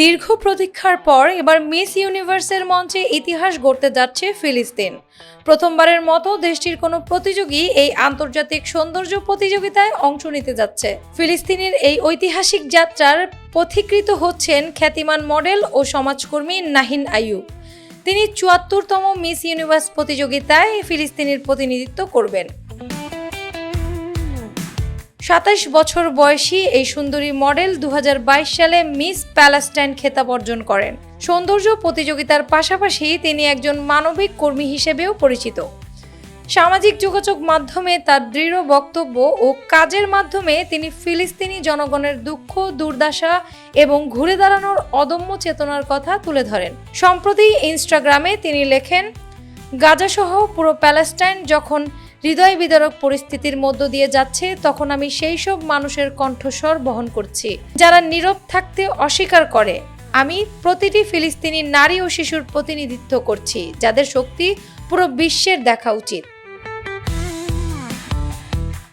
দীর্ঘ প্রতীক্ষার পর এবার মিস ইউনিভার্সের মঞ্চে ইতিহাস গড়তে যাচ্ছে ফিলিস্তিন। প্রথমবারের মতো দেশটির কোনো প্রতিযোগী এই আন্তর্জাতিক সৌন্দর্য প্রতিযোগিতায় অংশ নিতে যাচ্ছে। ফিলিস্তিনের এই ঐতিহাসিক যাত্রার পথিকৃত হচ্ছেন খ্যাতিমান মডেল ও সমাজকর্মী নাহিন আইয়ুব। তিনি চুয়াত্তরতম মিস ইউনিভার্স প্রতিযোগিতায় ফিলিস্তিনের প্রতিনিধিত্ব করবেন। সাতাশ বছর বয়সী এই সুন্দরী মডেল দু হাজার বাইশ সালে মিস প্যালেস্টাইন খেতাব অর্জন করেন। সৌন্দর্য প্রতিযোগিতার পাশাপাশি তিনি একজন মানবিক কর্মী হিসেবেও পরিচিত। সামাজিক যোগাযোগ মাধ্যমে তার দৃঢ় বক্তব্য ও কাজের মাধ্যমে তিনি ফিলিস্তিনি জনগণের দুঃখ, দুর্দশা এবং ঘুরে দাঁড়ানোর অদম্য চেতনার কথা তুলে ধরেন। সম্প্রতি ইনস্টাগ্রামে তিনি লেখেন, গাজাসহ পুরো প্যালেস্টাইন যখন হৃদয় বিদারক পরিস্থিতির মধ্য দিয়ে যাচ্ছে, তখন আমি সেই সব মানুষের কণ্ঠস্বর বহন করছি, যারা নীরব থাকতে অস্বীকার করে। আমি প্রতিটি ফিলিস্তিনি নারী ও শিশুর প্রতিনিধিত্ব করছি, যাদের শক্তি পুরো বিশ্বের দেখা উচিত।